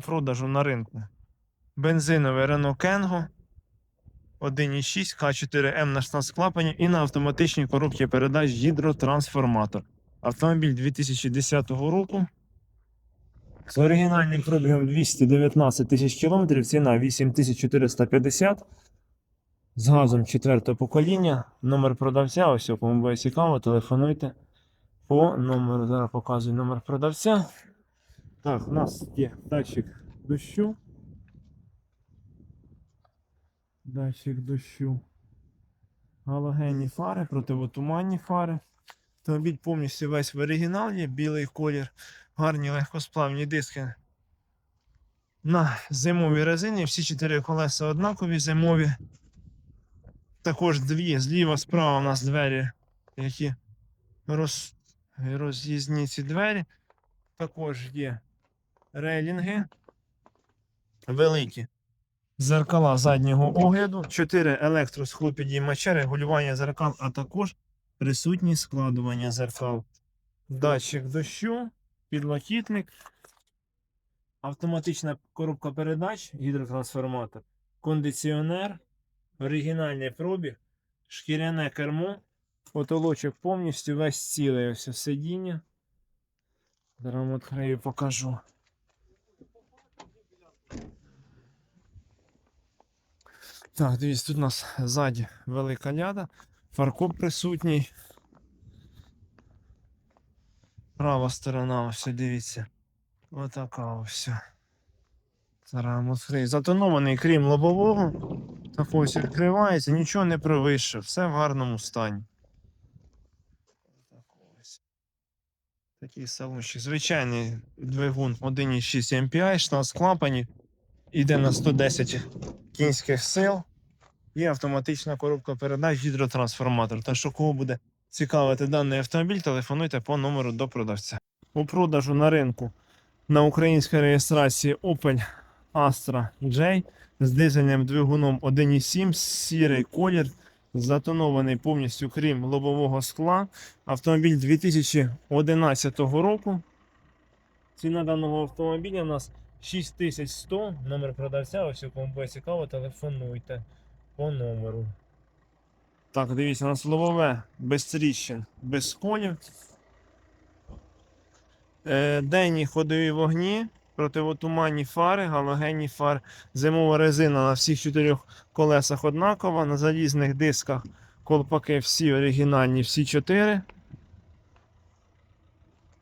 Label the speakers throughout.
Speaker 1: продажу на ринку. Бензиновий Renault Kengo 1.6 К4М на 16 клапанів і на автоматичній коробці передач гідротрансформатор. Автомобіль 2010 року. З оригінальним пробігом 219 тисяч кілометрів, ціна 8450. З газом 4 покоління. Номер продавця, ось кому буде цікаво, телефонуйте по номеру. Зараз показую номер продавця. Так, у нас є датчик дощу. Датчик дощу. Галогенні фари, противотуманні фари. Автомобіль повністю весь в оригіналі, білий колір, гарні легкосплавні диски. На зимовій резині всі чотири колеса однакові зимові. Також дві зліва справа у нас двері, які роз... роз'їзні ці двері. Також є рейлінги великі. Зеркала заднього огляду, 4 електросхлопідіймача, регулювання зеркал, а також присутні складування зеркал. Датчик дощу, підлокітник, автоматична коробка передач, гідротрансформатор, кондиціонер, оригінальний пробіг, шкіряне кермо, потолочок повністю весь цілий ось сидіння. Зараз вам покажу. Так, дивіться, тут у нас ззаді велика ляда, фаркоп присутній. Права сторона, ось дивіться. Отака ось. Відкрию. Затонований, крім лобового. Так ось відкривається, нічого не провище, все в гарному стані. Такий салончик. Звичайний двигун 1,6 MPI, 16 клапанів. Іде на 110 кінських сил. І автоматична коробка передач гідротрансформатор. Та що кого буде цікавити даний автомобіль, телефонуйте по номеру до продавця. У продажу на ринку на українській реєстрації Opel Astra J з дизельним двигуном 1.7, сірий колір, затонований повністю крім лобового скла. Автомобіль 2011 року. Ціна даного автомобіля у нас 6100. Номер продавця, ось кому буде цікаво, телефонуйте по номеру. Так, дивіться, у нас лобове без тріщин, без сколів. Е, денні ходові вогні, противотуманні фари, галогенні фари, зимова резина на всіх чотирьох колесах однакова, на залізних дисках колпаки всі оригінальні, всі чотири.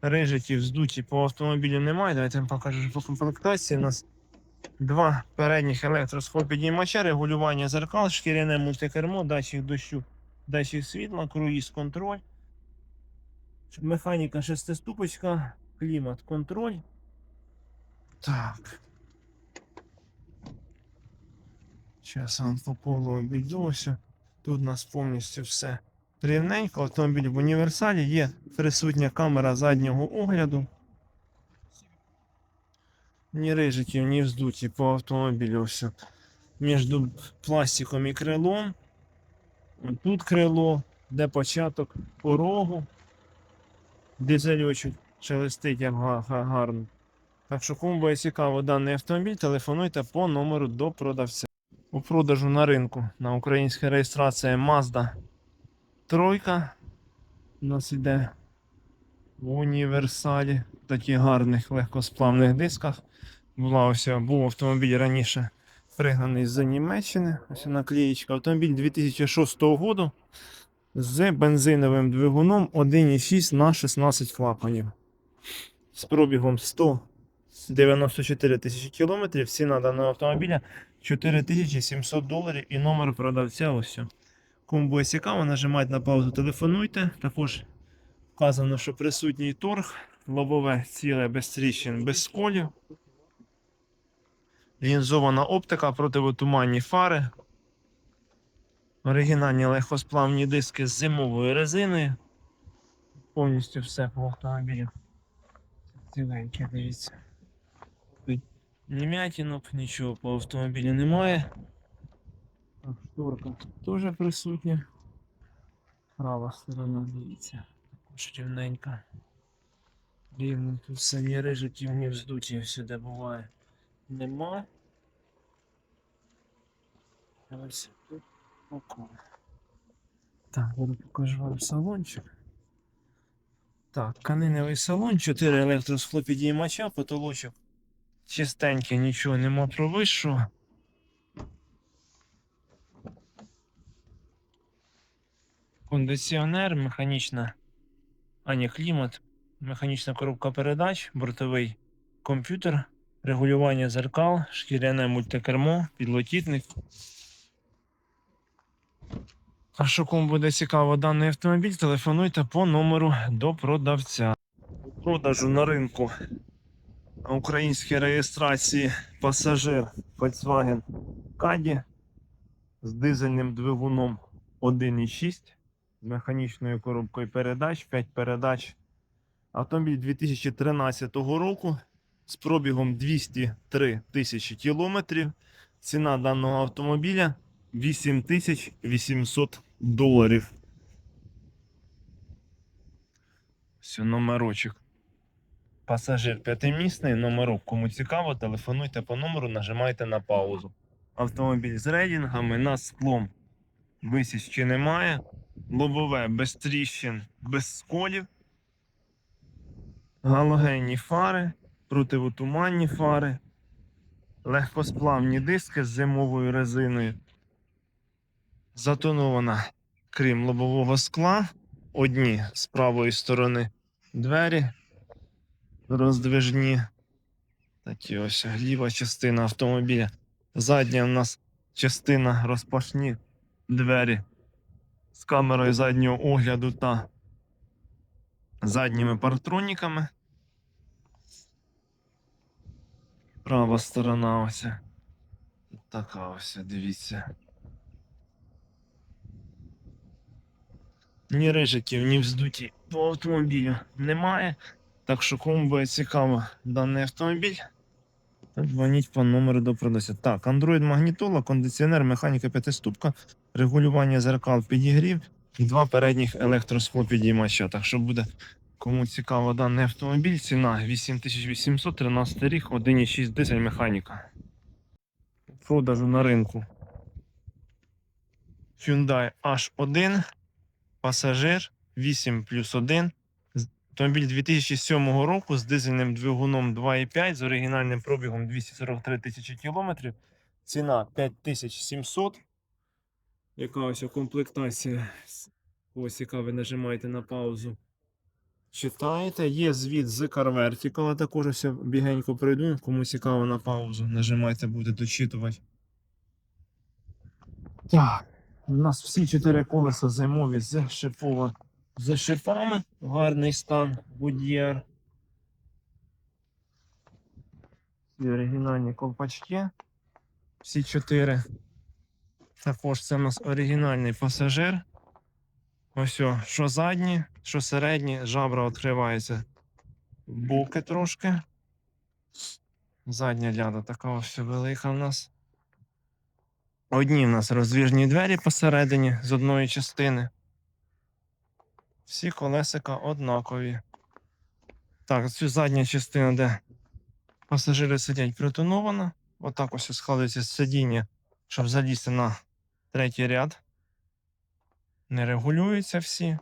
Speaker 1: Рижиків здуті по автомобілю немає. Давайте вам покажу по комплектації. У нас два передніх електросхопідіймача, регулювання зеркал, шкіряне мультикермо, датчик дощу, датчик світла, круїз контроль. Механіка шестиступочка, клімат контроль. Так. Зараз вам по колу обійдуся. Тут у нас повністю все рівненько. Автомобіль в універсалі є присутня камера заднього огляду. Ні рижиків, ні вздуті по автомобілю все. Між пластиком і крилом. Тут крило, де початок порогу. Дизельочок шелестить як га- га- гарно. Так що, кому буде цікаво даний автомобіль, телефонуйте по номеру до продавця. У продажу на ринку на українській реєстрації Mazda тройка. У нас йде в універсалі в таких гарних легкосплавних дисках. Була ось, був автомобіль раніше пригнаний з Німеччини. Ось наклеєчка. Автомобіль 2006 року з бензиновим двигуном 1,6 на 16 клапанів. З пробігом 194 тисячі кілометрів. Ціна даного автомобіля 4700 доларів і номер продавця ось. Кому буде цікаво, нажимайте на паузу, телефонуйте. Також вказано, що присутній торг, лобове ціле без тріщин, без сколів. Лінзована оптика, противотуманні фари. Оригінальні легкосплавні диски з зимовою резиною. Повністю все по автомобілю. Ціленьке, дивіться. Ні м'ятінок, нічого по автомобілю немає. Так, шторка теж присутня. Права сторона, дивіться. Також рівненька. Рівно тут все ні рижиків, ні вздуті всюди буває. Нема. Ось тут около. Так, буду покажу вам салончик. Так, каниневий салон, 4 електросхлопідіймача, потолочок. Чистенький, нічого нема про Кондиціонер, механічна, а ні, клімат, механічна коробка передач, бортовий комп'ютер, регулювання зеркал, шкіряне мультикермо, підлокітник. А що кому буде цікаво даний автомобіль, телефонуйте по номеру до продавця. У продажу на ринку українській реєстрації пасажир Volkswagen Caddy з дизельним двигуном 1.6 з механічною коробкою передач, 5 передач. Автомобіль 2013 року з пробігом 203 тисячі кілометрів. Ціна даного автомобіля 8800 доларів. Все, номерочок. Пасажир п'ятимісний, номерок. Кому цікаво, телефонуйте по номеру, нажимайте на паузу. Автомобіль з рейдингами, над склом висічки немає. Лобове без тріщин, без сколів. Галогенні фари, противотуманні фари, легкосплавні диски з зимовою резиною. Затонована, крім лобового скла, одні з правої сторони двері роздвижні. Такі ось ліва частина автомобіля. Задня у нас частина розпашні двері камерою заднього огляду та задніми партроніками. Права сторона ось. Така ось, дивіться. Ні рижиків, ні вздуті по автомобілю немає. Так що кому буде цікаво даний автомобіль, дзвоніть по номеру до продавця. Так, Android магнітола, кондиціонер, механіка п'ятиступка, регулювання зеркал підігрів і два передніх електросклопідіймача. Так що буде кому цікаво даний автомобіль, ціна 8800, 13 рік, 1,6 дизель механіка. Продажу на ринку. Hyundai H1, пасажир 8 плюс 1. Автомобіль 2007 року з дизельним двигуном 2,5 з оригінальним пробігом 243 тисячі кілометрів. Ціна 5700. Яка ось комплектація? Ось яка ви нажимаєте на паузу. Читаєте, є звіт з Car Vertical, також ось я бігенько пройду. Кому цікаво на паузу, нажимайте, буде дочитувати. Так, у нас всі чотири колеса зимові з шипова з шипами. Гарний стан Goodyear. Всі оригінальні ковпачки. Всі чотири. Також це у нас оригінальний пасажир. Ось, о, що задні, що середні, жабра відкриваються. Боки трошки. Задня ляда така ось велика в нас. Одні в нас роздвіжні двері посередині з одної частини. Всі колесика однакові. Так, цю задня частина, де пасажири сидять, притонована. Отак ось складується сидіння, щоб залізти на третій ряд. Не регулюються всі.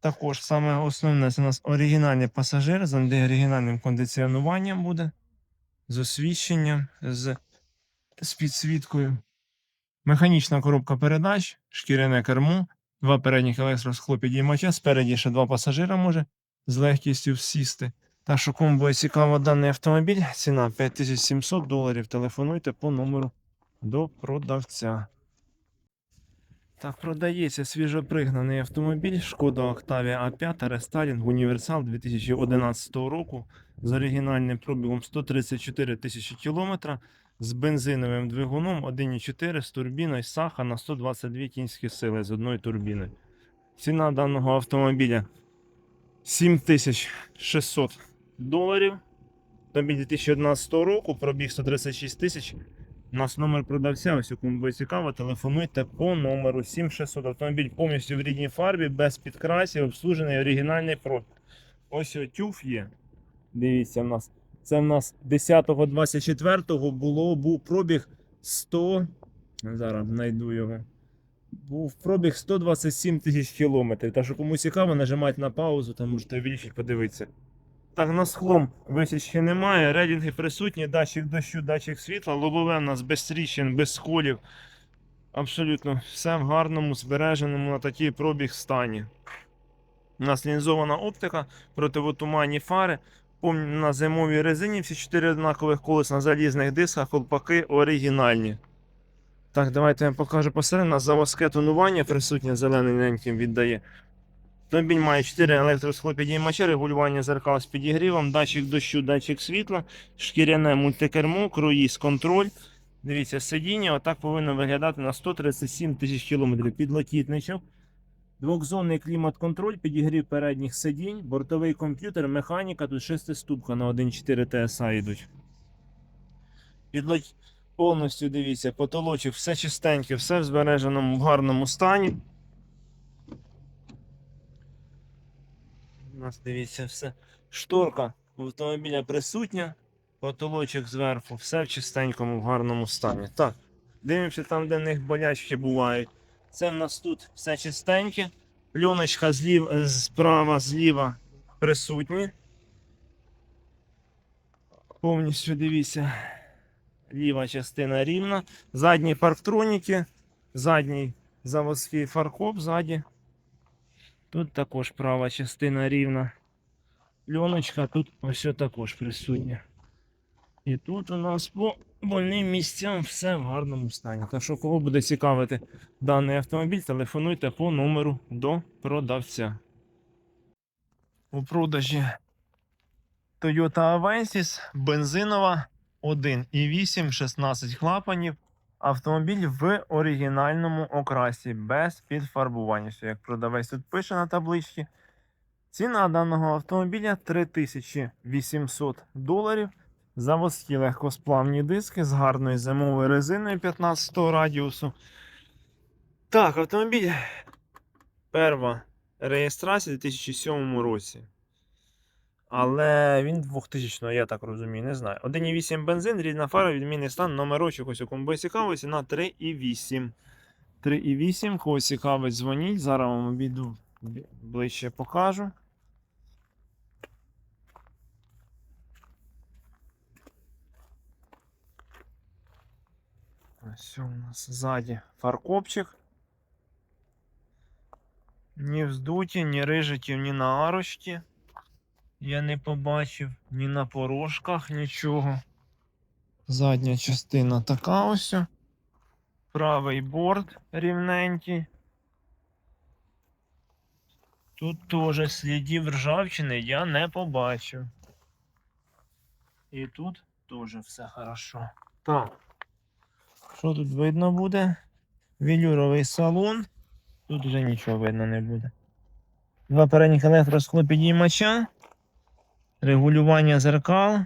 Speaker 1: Також саме основне це у нас оригінальний пасажир з оригінальним кондиціонуванням буде, з освіщенням, з, з підсвіткою. Механічна коробка передач, шкіряне кермо, два передніх електросхлопідіймача, спереді ще два пасажира може з легкістю сісти. Так що кому буде цікаво даний автомобіль, ціна 5700 доларів. Телефонуйте по номеру до продавця. Так, продається свіжопригнаний автомобіль Шкода Octavia A5 рестайлінг Універсал 2011 року з оригінальним пробігом 134 тисячі кілометра з бензиновим двигуном 1.4 з турбіною Саха на 122 кінські сили з одної турбіни. Ціна даного автомобіля 7600 доларів. Автомобіль 2011 року, пробіг 136 тисяч. У нас номер продавця, ось кому буде цікаво, телефонуйте по номеру 7600. Автомобіль повністю в рідній фарбі, без підкрасів, обслужений оригінальний пробіг. Ось о, тюф є. Дивіться, в нас Це в нас 10.24 було, був пробіг 100. Зараз знайду його. Був пробіг 127 тисяч кілометрів. Так що кому цікаво, нажимайте на паузу, там можете більше подивитися. Так, на схлом висічки немає, редінги присутні, датчик дощу, датчик світла, лобове в нас без тріщин, без сколів. Абсолютно все в гарному, збереженому на такий пробіг стані. У нас лінзована оптика, противотуманні фари, на зимовій резині, всі чотири однакових колес на залізних дисках, колпаки оригінальні. Так, давайте я покажу посередині. У нас заводське тонування присутнє зелененьким віддає. Автомобіль має 4 електросхлопідіймачі, регулювання зеркал з підігрівом, датчик дощу, датчик світла, шкіряне мультикермо, круїз контроль. Дивіться, сидіння отак повинно виглядати на 137 тисяч кілометрів. Підлокітничок. Двохзонний клімат-контроль, підігрів передніх сидінь, бортовий комп'ютер, механіка, тут шестиступка на 1.4 TSI йдуть. Підлок... Повністю дивіться, потолочок, все чистеньке, все в збереженому в гарному стані. У нас дивіться все. Шторка автомобіля присутня, потолочок зверху, все в чистенькому, в гарному стані. Так, дивимося там, де в них болячки бувають. Це в нас тут все чистеньке. Пленочка злів, е, справа, зліва присутні. Повністю дивіться. Ліва частина рівна. Задні парктроніки, задній заводський фаркоп ззаді. Тут також права частина рівна. Льоночка тут ось також присутня. І тут у нас по больним місцям все в гарному стані. Так що, кого буде цікавити даний автомобіль, телефонуйте по номеру до продавця. У продажі Toyota Avensis бензинова 1,8 16 клапанів. Автомобіль в оригінальному окрасі без підфарбування. Все, Як продавець тут пише на табличці. Ціна даного автомобіля 3800 доларів. Заводські легкосплавні диски з гарною зимовою резиною 15 радіусу. Так, автомобіль. Перва реєстрація у 2007 році. Але він 2000 я так розумію, не знаю. 1,8 бензин, рідна фара, відмінний стан, номерочок ось у кому буде цікаво, ціна 3,8. 3,8, кого цікавить, дзвоніть. Зараз вам обійду ближче покажу. Ось у нас ззаді фаркопчик. Ні вздуті, ні рижиків, ні на арочці. Я не побачив ні на порожках, нічого. Задня частина така ось. Правий борт рівненький. Тут теж слідів ржавчини я не побачив. І тут теж все хорошо. Так. Що тут видно буде? Велюровий салон. Тут вже нічого видно не буде. Два передніх електросклопідіймача. Регулювання зеркал.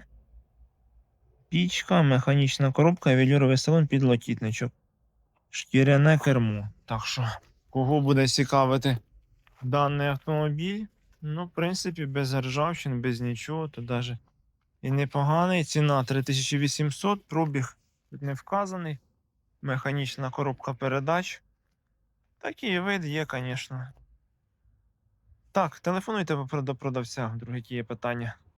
Speaker 1: Пічка, механічна коробка, велюровий салон, підлокітничок. Шкіряне кермо. Так що, кого буде цікавити даний автомобіль? Ну, в принципі, без ржавчин, без нічого, то навіть і непоганий. Ціна 3800, пробіг тут не вказаний. Механічна коробка передач. Такий вид є, звісно. Так, телефонуйте до продавця, друге є питання.